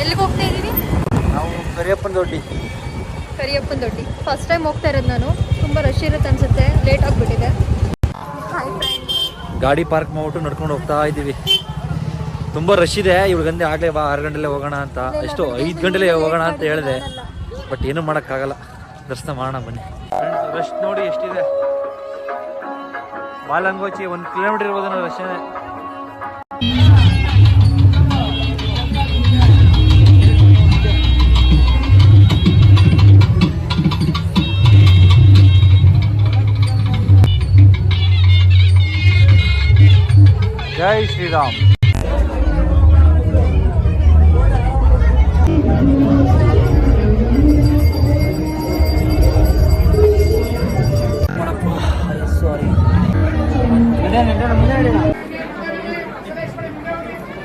ಎಲ್ಲಿಗೆ ಹೋಗ್ತಾ ಇದ್ದೀವಿ ನಾವು ಕರಿಯಪ್ಪನ ದೊಡ್ಡಿ. ಕರಿಯಪ್ಪನ ದೊಡ್ಡಿ. ಫಸ್ಟ್ ಟೈಮ್ ಹೋಗ್ತಾ ಇರೋದು ನಾನು. ತುಂಬ ರಶ್ ಇರುತ್ತೆ ಅನ್ಸುತ್ತೆ. ಲೇಟ್ ಆಗಿಬಿಟ್ಟಿದೆ. ಗಾಡಿ ಪಾರ್ಕ್ ಮಾಡ್ಬಿಟ್ಟು ನಡ್ಕೊಂಡು ಹೋಗ್ತಾ ಇದ್ದೀವಿ. ತುಂಬಾ ರಶ್ ಇದೆ. ಇವಳಿಗಂದೆ ಆಗ್ಲೇ ಬಾ ಆರು ಗಂಟೆಲೆ ಹೋಗೋಣ ಅಂತ. ಎಷ್ಟು ಐದು ಗಂಟೆಲೆ ಹೋಗೋಣ ಅಂತ ಹೇಳಿದೆ. ಬಟ್ ಏನು ಮಾಡೋಕ್ಕಾಗಲ್ಲ. ದರ್ಶನ ಮಾಡೋಣ ಬನ್ನಿ. ರಶ್ ನೋಡಿ ಎಷ್ಟಿದೆ? ಬಾಲಂಗೋಚಿ ಒಂದು ಕಿಲೋಮೀಟರ್ ಇರ್ಬೋದು rush ಜೈ ಶ್ರೀರಾಮ್ ಸಾರಿ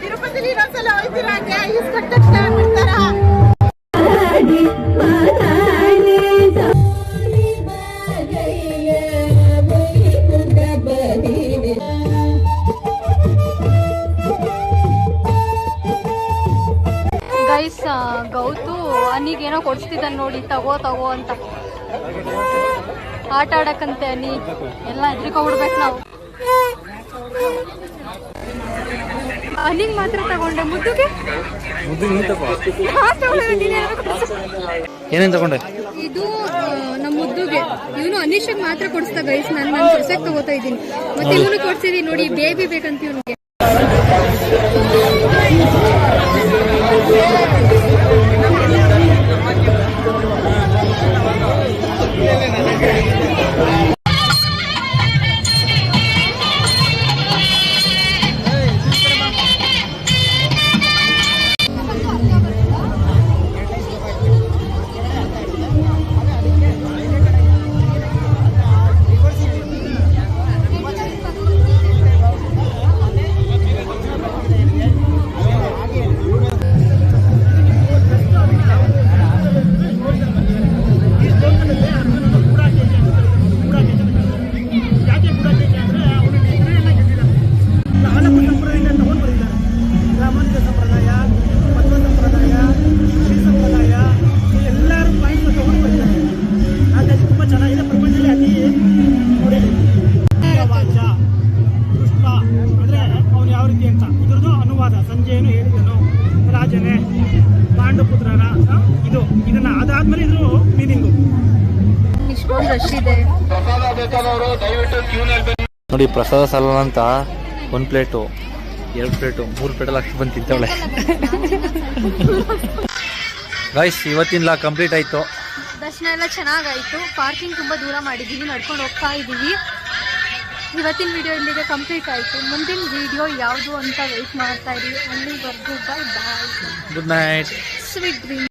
ತಿರುಪತಿಲಿ ಇನ್ನೊಂದ್ಸಲ ಹೋಯ್ತೀರಾ ಹಂಗೆ Guys Gautu ಅನಿಗೆ ಏನೋ ಕೊಡಿಸ್ತಿದ್ದಾನೆ ನೋಡಿ ತಗೋ ತಗೋ ಅಂತ. ಆಟ ಆಡಕ್ಕಂತೆ ಅನಿ. ಎಲ್ಲ ಹೆದ್ರಿಕೊಂಡ್ಬಿಡ್ಬೇಕು ನಾವು. ಅನಿಗ್ ಮಾತ್ರ ತಗೊಂಡೆ. ಮುದ್ದುಗೆ? ನೀನ್ ನಾನ್ ನೀನ್ ಏನೇನು ತಗೊಂಡೆ? ಇದು ನಮ್ಮ ಮುದ್ದುಗೆ. ಇವನು ಅನಿಶಗ್ ಮಾತ್ರ ಕೊಡಿಸ್ತಾ ಗೈಸ್ ನಾನು ನನ್ನ ಸೊಸೆಗೆ ತಗೋತಾ ಇದ್ದೀನಿ. ಮತ್ತೆ ಇವನು ಕೊಡ್ಸಿದೀನಿ ನೋಡಿ ಬೇಬಿ ಬೇಕಂತ ಇವನಿಗೆ. ಅನುವಾದ ಸಂಜೆಯನ್ನು ಹೇಳಿದನು ರಾಜನೇ ಪಾಂಡುಪುತ್ರನ ಇದು ಇದನ್ನ ಅದಾದ್ಮೇಲೆ ಇದ್ರು ಮೀನಿಂಗು. ಇಷ್ಟೊಂದು ರಶ್ ಇದೆ. ನೋಡಿ ಪ್ರಸಾದ ಸಲ ಅಂತ ಒಂದು ಪ್ಲೇಟು ಎರಡು ಪ್ಲೇಟು ಮೂರು ಪ್ಲೇಟಲ್ಲಿ ಅಷ್ಟು ಬಂದು ತಿಂತಾವಳೆ. ಗೈಸ್ ಇವತ್ತಿನ ಕಂಪ್ಲೀಟ್ ಆಯ್ತು. ದರ್ಶನ ಎಲ್ಲ ಚೆನ್ನಾಗಾಯ್ತು. ಪಾರ್ಕಿಂಗ್ ತುಂಬಾ ದೂರ ಮಾಡಿದ್ದೀವಿ ನಡ್ಕೊಂಡು ಹೋಗ್ತಾ ಇದ್ದೀವಿ ಇವತ್ತಿನ ವಿಡಿಯೋ ಇಲ್ಲಿಗೆ ಕಂಪ್ಲೀಟ್ ಆಯಿತು. ಮುಂದಿನ ವಿಡಿಯೋ ಯಾವುದು ಅಂತ ವೆಯ್ಟ್ ಮಾಡ್ತಾ ಇದ್ದೀವಿ ಅಲ್ಲಿವರೆಗೂ bye bye good night sweet dream